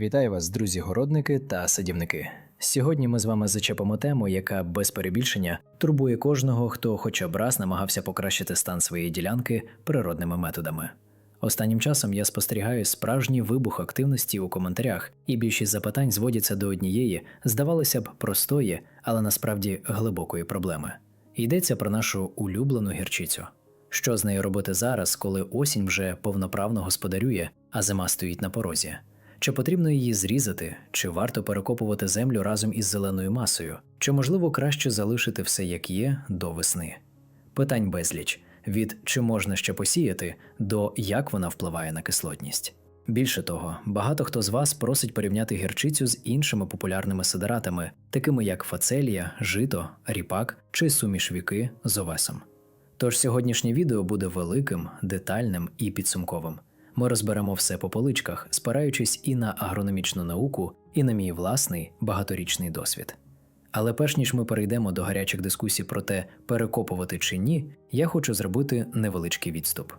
Вітаю вас, друзі-городники та садівники. Сьогодні ми з вами зачепимо тему, яка без перебільшення турбує кожного, хто хоча б раз намагався покращити стан своєї ділянки природними методами. Останнім часом я спостерігаю справжній вибух активності у коментарях, і більшість запитань зводяться до однієї, здавалося б, простої, але насправді глибокої проблеми. Йдеться про нашу улюблену гірчицю. Що з нею робити зараз, коли осінь вже повноправно господарює, а зима стоїть на порозі? Чи потрібно її зрізати, чи варто перекопувати землю разом із зеленою масою, чи можливо краще залишити все як є до весни? Питань безліч від чи можна ще посіяти до як вона впливає на кислотність. Більше того, багато хто з вас просить порівняти гірчицю з іншими популярними сидератами, такими як фацелія, жито, ріпак чи суміш віки з овесом. Тож сьогоднішнє відео буде великим, детальним і підсумковим. Ми розберемо все по поличках, спираючись і на агрономічну науку, і на мій власний багаторічний досвід. Але перш ніж ми перейдемо до гарячих дискусій про те, перекопувати чи ні, я хочу зробити невеличкий відступ.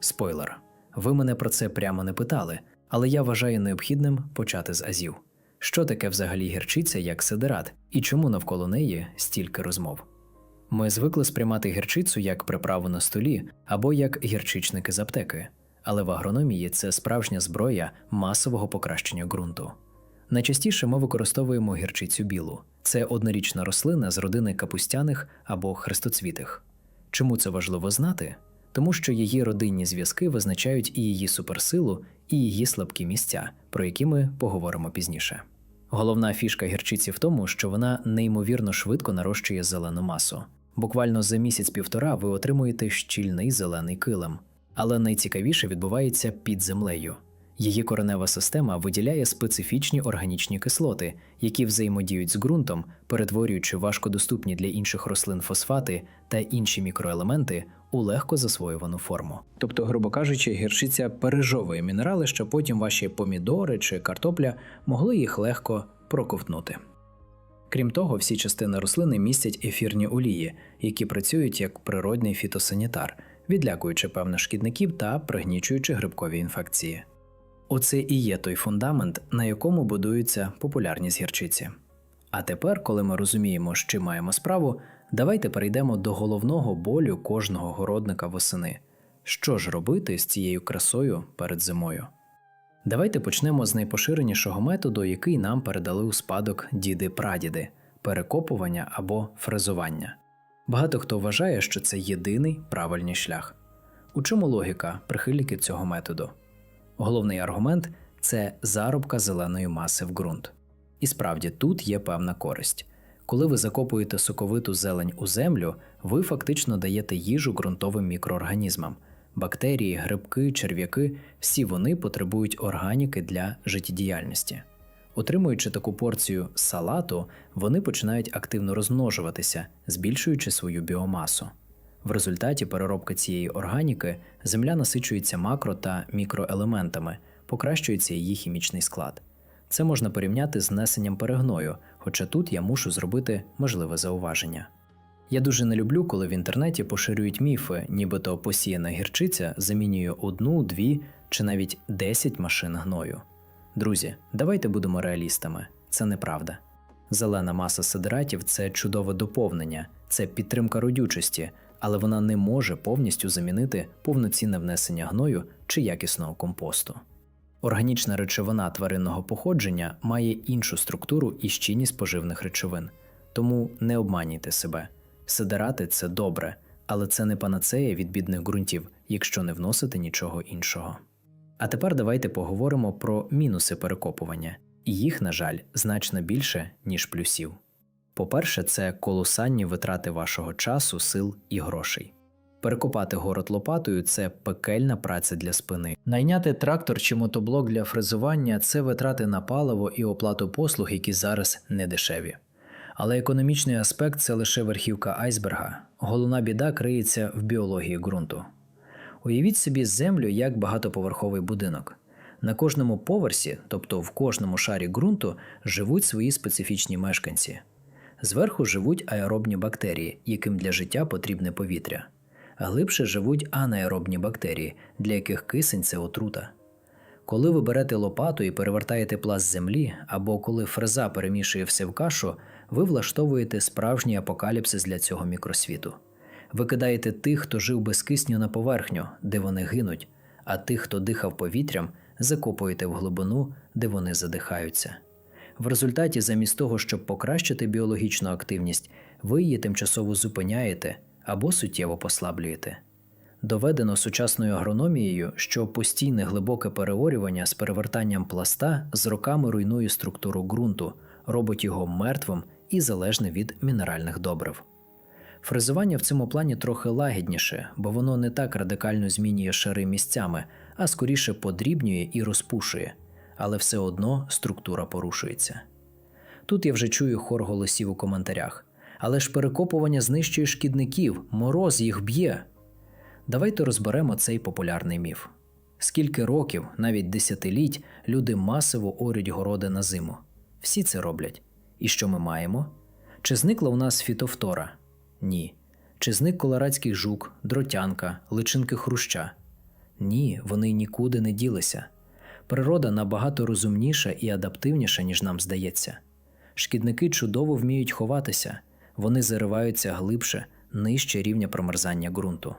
Спойлер, ви мене про це прямо не питали, але я вважаю необхідним почати з азів. Що таке взагалі гірчиця як сидерат, і чому навколо неї стільки розмов? Ми звикли сприймати гірчицю як приправу на столі або як гірчичники з аптеки, але в агрономії це справжня зброя масового покращення ґрунту. Найчастіше ми використовуємо гірчицю білу. Це однорічна рослина з родини капустяних або хрестоцвітих. Чому це важливо знати? Тому що її родинні зв'язки визначають і її суперсилу, і її слабкі місця, про які ми поговоримо пізніше. Головна фішка гірчиці в тому, що вона неймовірно швидко нарощує зелену масу. Буквально за місяць-півтора ви отримуєте щільний зелений килим. Але найцікавіше відбувається під землею. Її коренева система виділяє специфічні органічні кислоти, які взаємодіють з ґрунтом, перетворюючи важкодоступні для інших рослин фосфати та інші мікроелементи у легко засвоювану форму. Тобто, грубо кажучи, гірчиця пережовує мінерали, що потім ваші помідори чи картопля могли їх легко проковтнути. Крім того, всі частини рослини містять ефірні олії, які працюють як природний фітосанітар, відлякуючи певних шкідників та пригнічуючи грибкові інфекції. Оце і є той фундамент, на якому будується популярність гірчиці. А тепер, коли ми розуміємо, з чим маємо справу, давайте перейдемо до головного болю кожного городника восени. Що ж робити з цією красою перед зимою? Давайте почнемо з найпоширенішого методу, який нам передали у спадок діди-прадіди перекопування або фрезування. Багато хто вважає, що це єдиний правильний шлях. У чому логіка прихильників цього методу? Головний аргумент це заробка зеленої маси в ґрунт. І справді тут є певна користь. Коли ви закопуєте соковиту зелень у землю, ви фактично даєте їжу ґрунтовим мікроорганізмам. Бактерії, грибки, черв'яки всі вони потребують органіки для життєдіяльності. Отримуючи таку порцію салату, вони починають активно розмножуватися, збільшуючи свою біомасу. В результаті переробки цієї органіки земля насичується макро та мікроелементами, покращується її хімічний склад. Це можна порівняти з несенням перегною, хоча тут я мушу зробити можливе зауваження. Я дуже не люблю, коли в інтернеті поширюють міфи, нібито посіяна гірчиця замінює одну, дві чи навіть 10 машин гною. Друзі, давайте будемо реалістами, це неправда. Зелена маса сидератів це чудове доповнення, це підтримка родючості, але вона не може повністю замінити повноцінне внесення гною чи якісного компосту. Органічна речовина тваринного походження має іншу структуру і щільність поживних речовин, тому не обманюйте себе. Сидерати це добре, але це не панацея від бідних ґрунтів, якщо не вносити нічого іншого. А тепер давайте поговоримо про мінуси перекопування, їх, на жаль, значно більше, ніж плюсів. По-перше, це колосальні витрати вашого часу, сил і грошей. Перекопати город лопатою це пекельна праця для спини. Найняти трактор чи мотоблок для фрезування це витрати на паливо і оплату послуг, які зараз не дешеві. Але економічний аспект це лише верхівка айсберга. Головна біда криється в біології ґрунту. Уявіть собі землю як багатоповерховий будинок. На кожному поверсі, тобто в кожному шарі ґрунту, живуть свої специфічні мешканці. Зверху живуть аеробні бактерії, яким для життя потрібне повітря. Глибше живуть анаеробні бактерії, для яких кисень це отрута. Коли ви берете лопату і перевертаєте пласт землі, або коли фреза перемішує все в кашу, ви влаштовуєте справжній апокаліпсис для цього мікросвіту. Ви кидаєте тих, хто жив без кисню на поверхню, де вони гинуть, а тих, хто дихав повітрям, закопуєте в глибину, де вони задихаються. В результаті, замість того, щоб покращити біологічну активність, ви її тимчасово зупиняєте або суттєво послаблюєте. Доведено сучасною агрономією, що постійне глибоке переорювання з перевертанням пласта з роками руйнує структуру ґрунту, робить його мертвим і залежним від мінеральних добрив. Фрезування в цьому плані трохи лагідніше, бо воно не так радикально змінює шари місцями, а скоріше подрібнює і розпушує, але все одно структура порушується. Тут я вже чую хор голосів у коментарях. Але ж перекопування знищує шкідників, мороз їх б'є. Давайте розберемо цей популярний міф. Скільки років, навіть десятиліть, люди масово орють городи на зиму. Всі це роблять. І що ми маємо? Чи зникла у нас фітофтора? Ні. Чи зник колорадський жук, дротянка, личинки хруща? Ні, вони нікуди не ділися. Природа набагато розумніша і адаптивніша, ніж нам здається. Шкідники чудово вміють ховатися, вони зариваються глибше, нижче рівня промерзання ґрунту.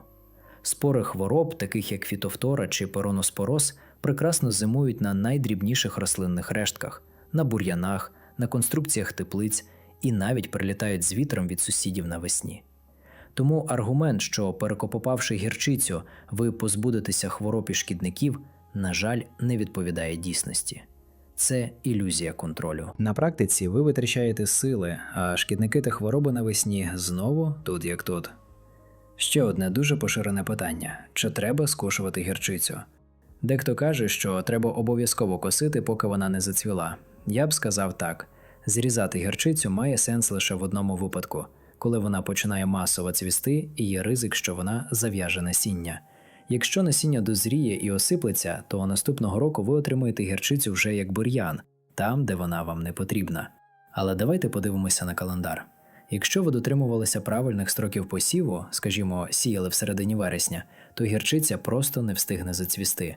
Спори хвороб, таких як фітофтора чи пероноспороз, прекрасно зимують на найдрібніших рослинних рештках, на бур'янах, на конструкціях теплиць і навіть прилітають з вітром від сусідів навесні. Тому аргумент, що перекопопавши гірчицю, ви позбудетеся хвороб і шкідників, на жаль, не відповідає дійсності. Це ілюзія контролю. На практиці ви витрачаєте сили, а шкідники та хвороби навесні знову тут як тут. Ще одне дуже поширене питання: чи треба скошувати гірчицю? Дехто каже, що треба обов'язково косити, поки вона не зацвіла. Я б сказав так: зрізати гірчицю має сенс лише в одному випадку, коли вона починає масово цвісти і є ризик, що вона зав'яже насіння. Якщо насіння дозріє і осиплеться, то наступного року ви отримаєте гірчицю вже як бур'ян, там, де вона вам не потрібна. Але давайте подивимося на календар. Якщо ви дотримувалися правильних строків посіву, скажімо, сіяли всередині вересня, то гірчиця просто не встигне зацвісти.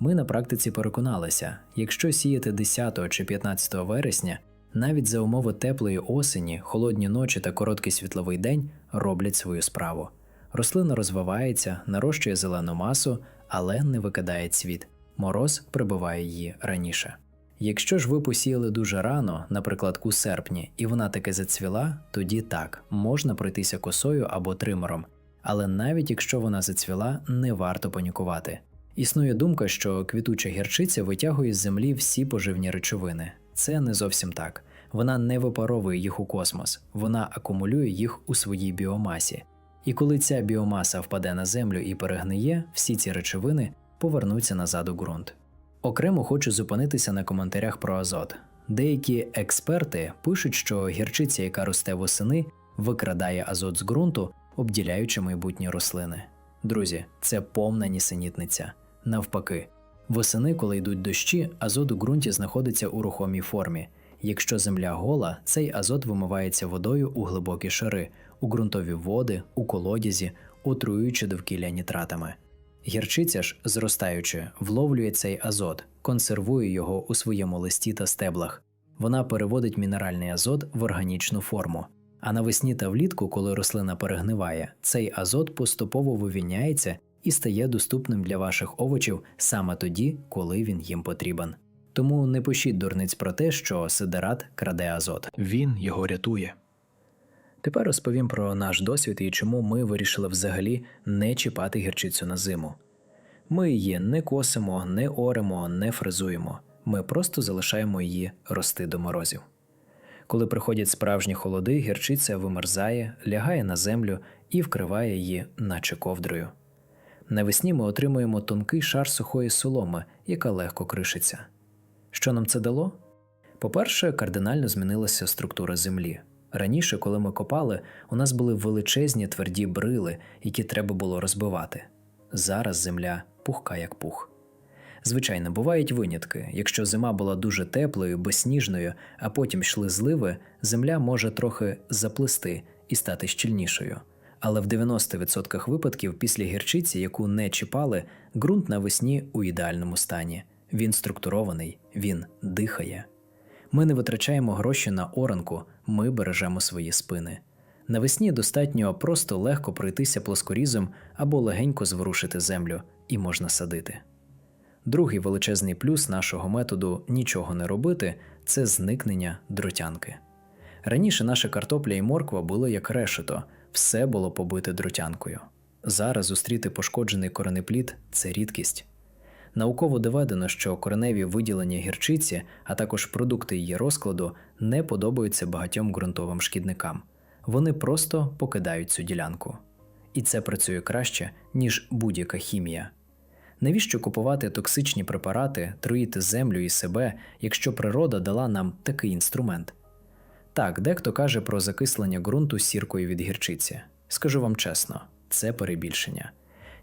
Ми на практиці переконалися, якщо сіяти 10 чи 15 вересня, навіть за умови теплої осені, холодні ночі та короткий світловий день роблять свою справу. Рослина розвивається, нарощує зелену масу, але не викидає цвіт. Мороз прибиває її раніше. Якщо ж ви посіяли дуже рано, наприклад, у серпні, і вона таки зацвіла, тоді так, можна пройтися косою або тримером. Але навіть якщо вона зацвіла, не варто панікувати. Існує думка, що квітуча гірчиця витягує з землі всі поживні речовини. Це не зовсім так. Вона не випаровує їх у космос, вона акумулює їх у своїй біомасі. І коли ця біомаса впаде на землю і перегниє, всі ці речовини повернуться назад у ґрунт. Окремо хочу зупинитися на коментарях про азот. Деякі експерти пишуть, що гірчиця, яка росте восени, викрадає азот з ґрунту, обділяючи майбутні рослини. Друзі, це повна нісенітниця. Навпаки, восени, коли йдуть дощі, азот у ґрунті знаходиться у рухомій формі. Якщо земля гола, цей азот вимивається водою у глибокі шари, у ґрунтові води, у колодязі, отруюючи довкілля нітратами. Гірчиця ж, зростаючи, вловлює цей азот, консервує його у своєму листі та стеблах. Вона переводить мінеральний азот в органічну форму. А навесні та влітку, коли рослина перегниває, цей азот поступово вивільняється і стає доступним для ваших овочів саме тоді, коли він їм потрібен. Тому не пишіть дурниць про те, що сидерат краде азот. Він його рятує. Тепер розповім про наш досвід і чому ми вирішили взагалі не чіпати гірчицю на зиму. Ми її не косимо, не оремо, не фрезуємо. Ми просто залишаємо її рости до морозів. Коли приходять справжні холоди, гірчиця вимерзає, лягає на землю і вкриває її, наче ковдрою. Навесні ми отримуємо тонкий шар сухої соломи, яка легко кришиться. Що нам це дало? По-перше, кардинально змінилася структура землі. Раніше, коли ми копали, у нас були величезні тверді брили, які треба було розбивати. Зараз земля пухка як пух. Звичайно, бувають винятки. Якщо зима була дуже теплою, безсніжною, а потім йшли зливи, земля може трохи заплисти і стати щільнішою. Але в 90% випадків після гірчиці, яку не чіпали, ґрунт навесні у ідеальному стані. він структурований, він дихає. Ми не витрачаємо гроші на оранку, ми бережемо свої спини. Навесні достатньо просто легко пройтися плоскорізом або легенько зворушити землю, і можна садити. Другий величезний плюс нашого методу нічого не робити це зникнення дротянки. Раніше наша картопля і морква були як решето, все було побите дротянкою. Зараз зустріти пошкоджений коренеплід це рідкість. Науково доведено, що кореневі виділення гірчиці, а також продукти її розкладу не подобаються багатьом ґрунтовим шкідникам. Вони просто покидають цю ділянку. І це працює краще, ніж будь-яка хімія. Навіщо купувати токсичні препарати, труїти землю і себе, якщо природа дала нам такий інструмент? Так, дехто каже про закислення ґрунту сіркою від гірчиці. Скажу вам чесно, це перебільшення.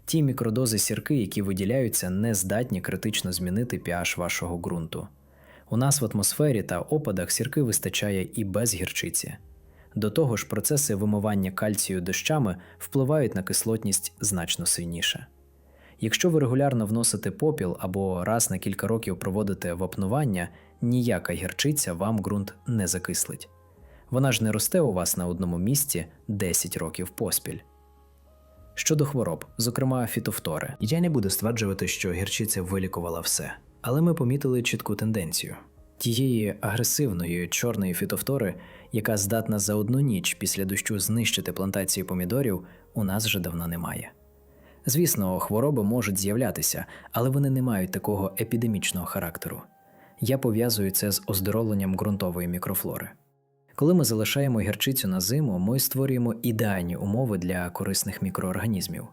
Ті мікродози сірки, які виділяються, не здатні критично змінити pH вашого ґрунту. У нас в атмосфері та опадах сірки вистачає і без гірчиці. До того ж, процеси вимивання кальцію дощами впливають на кислотність значно сильніше. Якщо ви регулярно вносите попіл або раз на кілька років проводите вапнування, ніяка гірчиця вам ґрунт не закислить. Вона ж не росте у вас на одному місці 10 років поспіль. Щодо хвороб, зокрема фітофтори, я не буду стверджувати, що гірчиця вилікувала все, але ми помітили чітку тенденцію. Тієї агресивної чорної фітофтори, яка здатна за одну ніч після дощу знищити плантації помідорів, у нас вже давно немає. Звісно, хвороби можуть з'являтися, але вони не мають такого епідемічного характеру. Я пов'язую це з оздоровленням ґрунтової мікрофлори. Коли ми залишаємо гірчицю на зиму, ми створюємо ідеальні умови для корисних мікроорганізмів.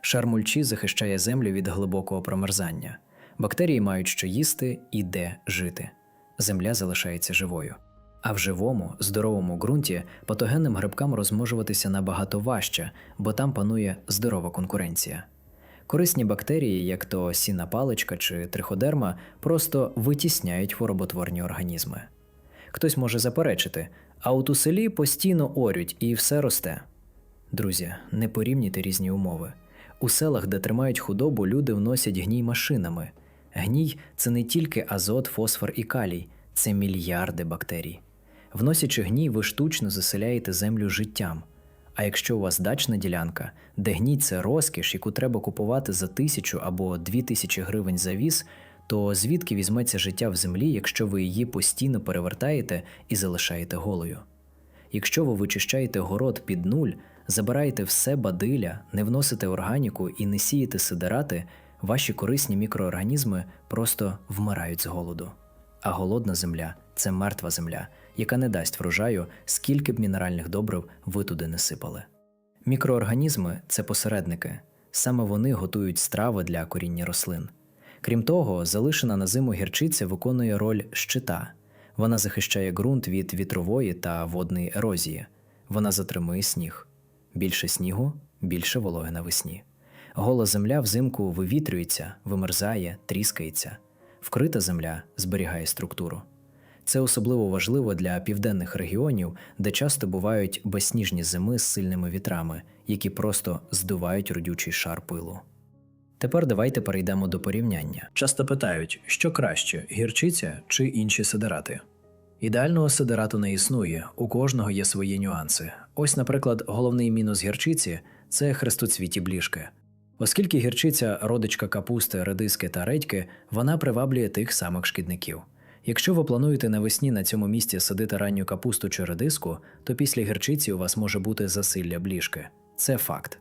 Шар мульчі захищає землю від глибокого промерзання. Бактерії мають що їсти і де жити. Земля залишається живою. А в живому, здоровому ґрунті патогенним грибкам розмножуватися набагато важче, бо там панує здорова конкуренція. Корисні бактерії, як то сіна паличка чи триходерма, просто витісняють хвороботворні організми. Хтось може заперечити, а от у селі постійно орють і все росте. Друзі, не порівнюйте різні умови. У селах, де тримають худобу, люди вносять гній машинами. Гній це не тільки азот, фосфор і калій, це мільярди бактерій. Вносячи гній, ви штучно заселяєте землю життям. А якщо у вас дачна ділянка, де гній це розкіш, яку треба купувати за тисячу або дві тисячі гривень за віз, то звідки візьметься життя в землі, якщо ви її постійно перевертаєте і залишаєте голою? Якщо ви вичищаєте город під нуль, забираєте все бадиля, не вносите органіку і не сієте сидерати, ваші корисні мікроорганізми просто вмирають з голоду. А голодна земля це мертва земля, яка не дасть врожаю, скільки б мінеральних добрив ви туди не сипали. Мікроорганізми це посередники, саме вони готують страви для коріння рослин. Крім того, залишена на зиму гірчиця виконує роль щита. Вона захищає ґрунт від вітрової та водної ерозії. Вона затримує сніг. Більше снігу, більше вологи навесні. Гола земля взимку вивітрюється, вимерзає, тріскається. Вкрита земля зберігає структуру. Це особливо важливо для південних регіонів, де часто бувають безсніжні зими з сильними вітрами, які просто здувають родючий шар пилу. Тепер давайте перейдемо до порівняння. Часто питають, що краще гірчиця чи інші сидерати. Ідеального сидерату не існує, у кожного є свої нюанси. Ось, наприклад, головний мінус гірчиці це хрестоцвіті бліжки. Оскільки гірчиця родичка капусти, редиски та редьки, вона приваблює тих самих шкідників. Якщо ви плануєте навесні на цьому місці садити ранню капусту чи редиску, то після гірчиці у вас може бути засилля бліжки. Це факт.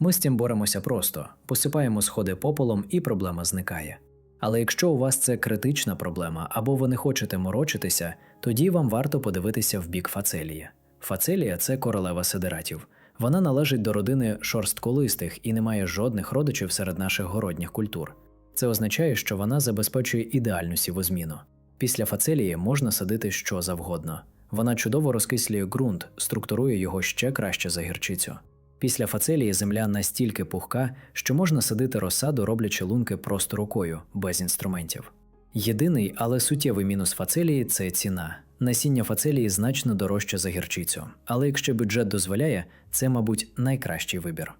Ми з цим боремося просто, посипаємо сходи попелом і проблема зникає. Але якщо у вас це критична проблема або ви не хочете морочитися, тоді вам варто подивитися в бік фацелії. Фацелія це королева сидератів. Вона належить до родини шорстколистих і не має жодних родичів серед наших городніх культур. Це означає, що вона забезпечує ідеальну сівозміну. Після фацелії можна садити що завгодно. Вона чудово розкислює ґрунт, структурує його ще краще за гірчицю. Після фацелії земля настільки пухка, що можна садити розсаду, роблячи лунки просто рукою, без інструментів. Єдиний, але суттєвий мінус фацелії це ціна. Насіння фацелії значно дорожче за гірчицю, але якщо бюджет дозволяє, це, мабуть, найкращий вибір.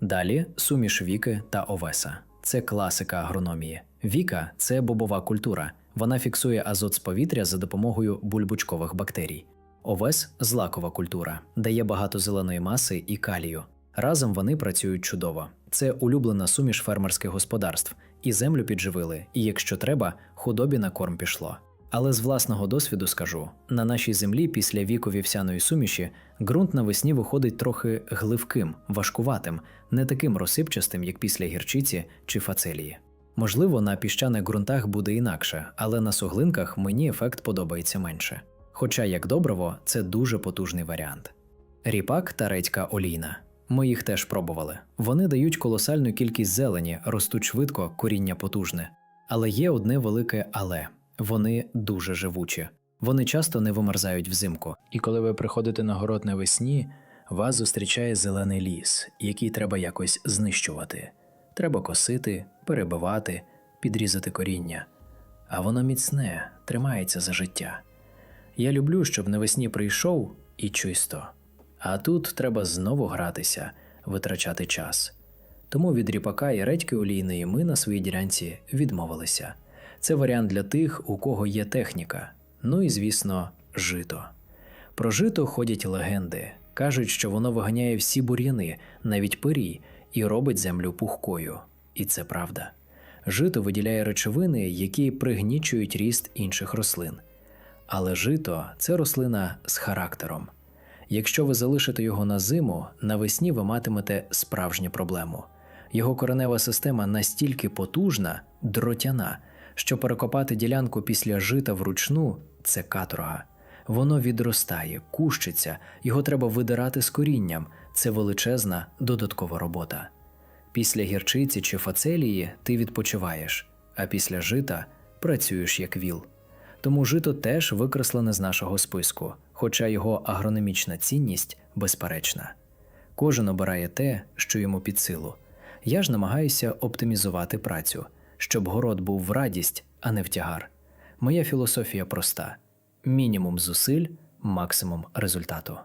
Далі суміш віки та овеса. це класика агрономії. Віка це бобова культура. Вона фіксує азот з повітря за допомогою бульбочкових бактерій. Овес злакова культура, дає багато зеленої маси і калію. Разом вони працюють чудово. Це улюблена суміш фермерських господарств, і землю підживили, і якщо треба, худобі на корм пішло. Але з власного досвіду скажу: на нашій землі після віку вівсяної суміші ґрунт навесні виходить трохи гливким, важкуватим, не таким розсипчастим, як після гірчиці чи фацелії. Можливо, на піщаних ґрунтах буде інакше, але на суглинках мені ефект подобається менше. Хоча, як добриво, це дуже потужний варіант. Ріпак та редька олійна. Ми їх теж пробували. Вони дають колосальну кількість зелені, ростуть швидко, коріння потужне. Але є одне велике але вони дуже живучі. Вони часто не вимерзають взимку. І коли ви приходите на город навесні, вас зустрічає зелений ліс, який треба якось знищувати. Треба косити, перебивати, підрізати коріння. А воно міцне, тримається за життя. Я люблю, щоб навесні прийшов і чисто. А тут треба знову гратися, витрачати час. Тому від ріпака і редьки олійної ми на своїй ділянці відмовилися. Це варіант для тих, у кого є техніка. Ну і, звісно, жито. Про жито ходять легенди. Кажуть, що воно виганяє всі бур'яни, навіть пирій, і робить землю пухкою. І це правда. Жито виділяє речовини, які пригнічують ріст інших рослин. Але жито це рослина з характером. Якщо ви залишите його на зиму, навесні ви матимете справжню проблему. Його коренева система настільки потужна, дротяна, що перекопати ділянку після жита вручну це каторга. Воно відростає, кущиться, його треба видирати з корінням. Це величезна додаткова робота. Після гірчиці чи фацелії ти відпочиваєш, а після жита працюєш як віл. Тому жито теж викреслене з нашого списку, хоча його агрономічна цінність безперечна. Кожен обирає те, що йому під силу. Я ж намагаюся оптимізувати працю, щоб город був в радість, а не в тягар. Моя філософія проста: мінімум зусиль, максимум результату.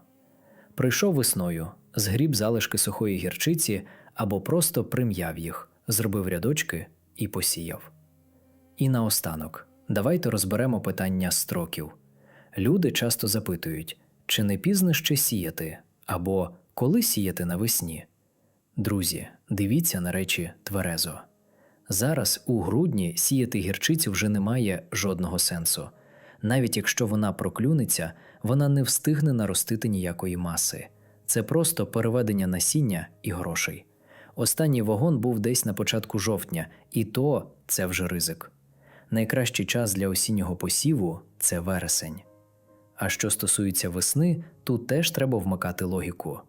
Прийшов весною, згріб залишки сухої гірчиці або просто прим'яв їх, зробив рядочки і посіяв. І наостанок, давайте розберемо питання строків. Люди часто запитують, чи не пізно ще сіяти, або коли сіяти навесні. Друзі, дивіться на речі тверезо. Зараз у грудні сіяти гірчицю вже не має жодного сенсу. Навіть якщо вона проклюнеться, вона не встигне наростити ніякої маси. Це просто переведення насіння і грошей. Останній вагон був десь на початку жовтня, і то це вже ризик. Найкращий час для осіннього посіву це вересень. А що стосується весни, тут теж треба вмикати логіку.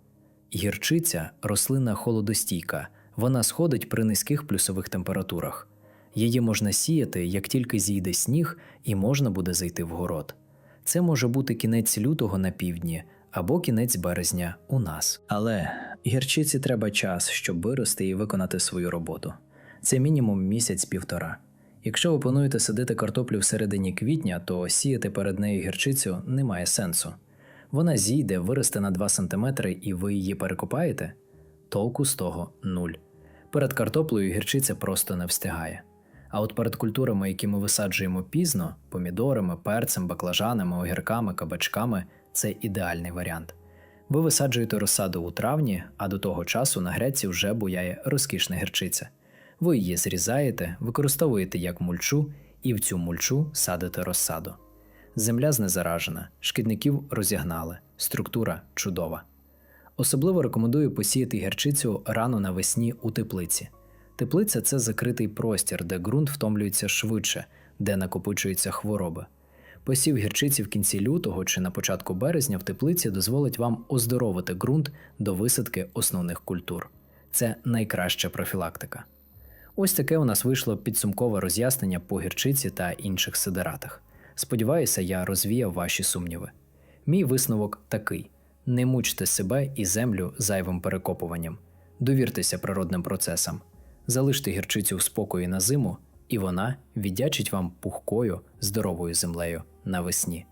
Гірчиця рослина холодостійка, вона сходить при низьких плюсових температурах. Її можна сіяти, як тільки зійде сніг, і можна буде зайти в город. Це може бути кінець лютого на півдні або кінець березня у нас. Але гірчиці треба час, щоб вирости і виконати свою роботу. Це мінімум місяць-півтора. Якщо ви плануєте садити картоплю в середині квітня, то сіяти перед нею гірчицю немає сенсу. Вона зійде, виросте на 2 см і ви її перекопаєте? Толку з того нуль. Перед картоплею гірчиця просто не встигає. А от перед культурами, які ми висаджуємо пізно помідорами, перцем, баклажанами, огірками, кабачками це ідеальний варіант. Ви висаджуєте розсаду у травні, а до того часу на греці вже буяє розкішна гірчиця. Ви її зрізаєте, використовуєте як мульчу і в цю мульчу садите розсаду. Земля знезаражена, шкідників розігнали, структура чудова. Особливо рекомендую посіяти гірчицю рано навесні у теплиці. Теплиця це закритий простір, де ґрунт втомлюється швидше, де накопичуються хвороби. Посів гірчиці в кінці лютого чи на початку березня в теплиці дозволить вам оздоровити ґрунт до висадки основних культур. Це найкраща профілактика. Ось таке у нас вийшло підсумкове роз'яснення по гірчиці та інших сидератах. Сподіваюся, я розвіяв ваші сумніви. Мій висновок такий: не мучте себе і землю зайвим перекопуванням, довіртеся природним процесам, залиште гірчицю в спокої на зиму, і вона віддячить вам пухкою, здоровою землею навесні.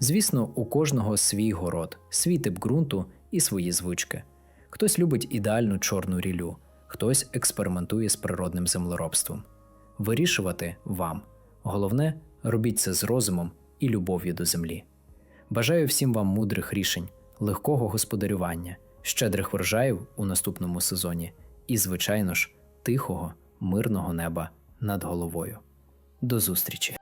Звісно, у кожного свій город, свій тип ґрунту і свої звички. Хтось любить ідеальну чорну рілю, хтось експериментує з природним землеробством. Вирішувати вам. Головне, робіть це з розумом і любов'ю до землі. Бажаю всім вам мудрих рішень, легкого господарювання, щедрих врожаїв у наступному сезоні і, звичайно ж, тихого, мирного неба над головою. До зустрічі!